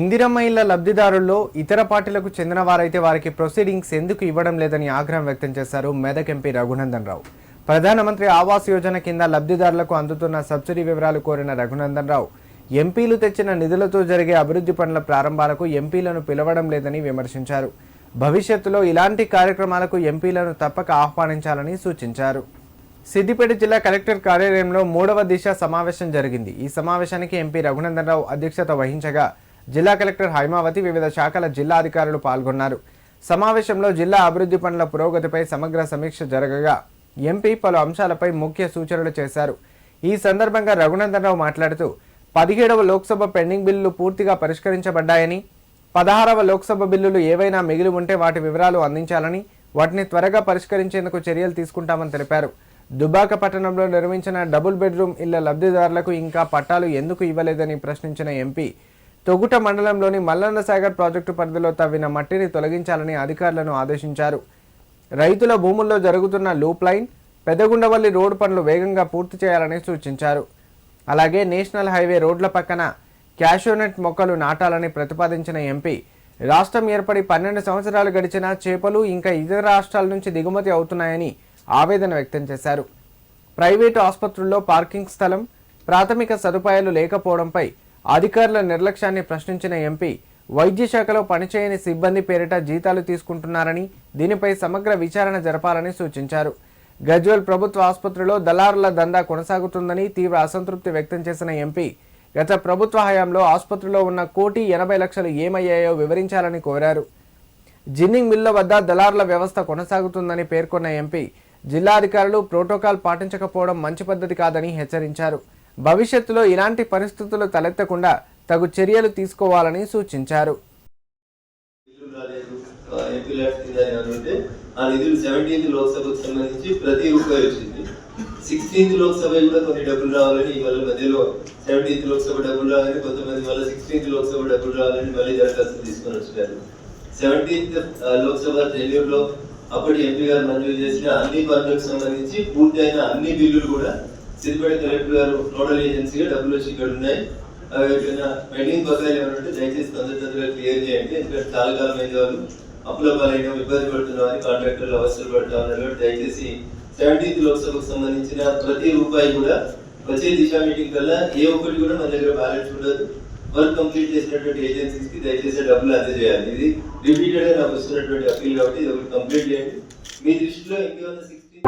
ఇందిరమ్మ ఇళ్ళ లబ్ధిదారుల్లో ఇతర పార్టీలకు చెందిన వారైతే వారికి ప్రొసీడింగ్స్ ఎందుకు ఇవ్వడం లేదని ఆగ్రహం వ్యక్తం చేశారు మెదక్ ఎంపీ రఘునందన్ రావు. ప్రధానమంత్రి ఆవాస్ యోజన కింద లబ్ధిదారులకు అందుతున్న సబ్సిడీ వివరాలు కోరిన రఘునందన్ రావు ఎంపీలు తెచ్చిన నిధులతో జరిగే అభివృద్ధి పనుల ప్రారంభాలకు ఎంపీలను పిలవడం లేదని విమర్శించారు. భవిష్యత్తులో ఇలాంటి కార్యక్రమాలకు ఎంపీలను తప్పక ఆహ్వానించాలని సూచించారు. సిద్దిపేట జిల్లా కలెక్టర్ కార్యాలయంలో మూడవ దిశ సమావేశం జరిగింది. ఈ సమావేశానికి ఎంపీ రఘునందన్ రావు అధ్యక్షత వహించగా జిల్లా కలెక్టర్ హైమావతి వివిధ శాఖల జిల్లా అధికారులు పాల్గొన్నారు. సమావేశంలో జిల్లా అభివృద్ధి పనుల పురోగతిపై సమగ్ర సమీక్ష జరగగా ఎంపీ పలు అంశాలపై ముఖ్య సూచనలు చేశారు. ఈ సందర్భంగా రఘునందన్ రావు మాట్లాడుతూ పదిహేడవ లోక్సభ పెండింగ్ బిల్లులు పూర్తిగా పరిష్కరించబడ్డాయని పదహారవ లోక్సభ బిల్లులు ఏవైనా మిగిలి ఉంటే వాటి వివరాలు అందించాలని వాటిని త్వరగా పరిష్కరించేందుకు చర్యలు తీసుకుంటామని తెలిపారు. దుబాక పట్టణంలో నిర్మించిన డబుల్ బెడ్రూమ్ ఇళ్ళ లబ్ధిదారులకు ఇంకా పట్టాలు ఎందుకు ఇవ్వలేదని ప్రశ్నించిన ఎంపీ తొగుట మండలంలోని మల్లన్న సాగర్ ప్రాజెక్టు పరిధిలో తవ్విన మట్టిని తొలగించాలని అధికారులను ఆదేశించారు. రైతుల భూముల్లో జరుగుతున్న లూప్ లైన్ పెదగుండవల్లి రోడ్డు పనులు వేగంగా పూర్తి చేయాలని సూచించారు. అలాగే నేషనల్ హైవే రోడ్ల పక్కన క్యాషోనెట్ మొక్కలు నాటాలని ప్రతిపాదించిన ఎంపీ రాష్ట్రం ఏర్పడి పన్నెండు సంవత్సరాలు గడిచిన చేపలు ఇంకా ఇతర రాష్ట్రాల నుంచి దిగుమతి అవుతున్నాయని ఆవేదన వ్యక్తం చేశారు. ప్రైవేటు ఆసుపత్రుల్లో పార్కింగ్ స్థలం ప్రాథమిక సదుపాయాలు లేకపోవడంపై అధికారుల నిర్లక్ష్యాన్ని ప్రశ్నించిన ఎంపీ వైద్య శాఖలో పనిచేయని సిబ్బంది పేరిట జీతాలు తీసుకుంటున్నారని దీనిపై సమగ్ర విచారణ జరపాలని సూచించారు. గజ్వల్ ప్రభుత్వ ఆసుపత్రిలో దళారుల దందా కొనసాగుతుందని తీవ్ర అసంతృప్తి వ్యక్తం చేసిన ఎంపీ గత ప్రభుత్వ హయాంలో ఆసుపత్రిలో ఉన్న కోటి ఎనభై లక్షలు ఏమయ్యాయో వివరించాలని కోరారు. జిన్నింగ్ మిల్ల వద్ద దళారుల వ్యవస్థ కొనసాగుతుందని పేర్కొన్న ఎంపీ జిల్లా అధికారులు ప్రోటోకాల్ పాటించకపోవడం మంచి పద్ధతి కాదని హెచ్చరించారు. భవిష్యత్తులో ఇలాంటి పరిస్థితులు తలెత్తకుండా తగు చర్యలు తీసుకోవాలని సూచించారు. ఆ నిధులు సెవెంటీన్త్ లోక్సభకు సంబంధించి ప్రతి రూపాయి వచ్చింది సిక్స్టీన్త్ లోక్సభ కూడా కొన్ని డబ్బులు రావాలని మళ్ళీ మధ్యలో సెవెంటీన్త్ లోక్సభ డబ్బులు రావాలని కొంతమంది మళ్ళీ సిక్స్టీన్త్ లోక్సభ డబ్బులు రావాలని మళ్ళీ దరఖాస్తు తీసుకొని వచ్చారు సెవెంటీన్త్ లోక్సభ టెన్యూర్లో అప్పటి ఎంపీ గారు మంజూరు చేసిన అన్ని పనులకు సంబంధించి పూర్తి అయిన అన్ని బిల్లులు కూడా సిద్దిపేట కలెక్టర్ గారు నోడల్ ఏజెన్సీగా డబ్బులు వచ్చి ఇక్కడ ఉన్నాయి. అవి ఏమైనా పెండింగ్ బకాయిలు ఏమైనా ఉంటే దయచేసి తొందరగా క్లియర్ చేయండి. ఎందుకంటే చాలా కాలం అయింది వాళ్ళు. అప్పుల పాలైన ఇబ్బంది పడుతున్నారు కాంట్రాక్టర్లు అవసరం పడుతా కాబట్టి దయచేసి సెవెంటీన్త్ లోక్సభకు సంబంధించిన ప్రతి రూపాయి కూడా వచ్చే దిశ మీటింగ్ కల్లా ఏ ఒక్కటి కూడా మన దగ్గర బ్యాలెన్స్ ఉండదు. వర్క్ కంప్లీట్ చేసినటువంటి ఏజెన్సీస్కి దయచేసి డబ్బులు అందజేయాలి. ఇది రిపీటెడ్గా నాకు వస్తున్నటువంటి అప్పీల్ కాబట్టి ఇది ఒకటి కంప్లీట్ చేయండి. మీ దృష్టిలో ఇంకేమైనా సిక్స్టీ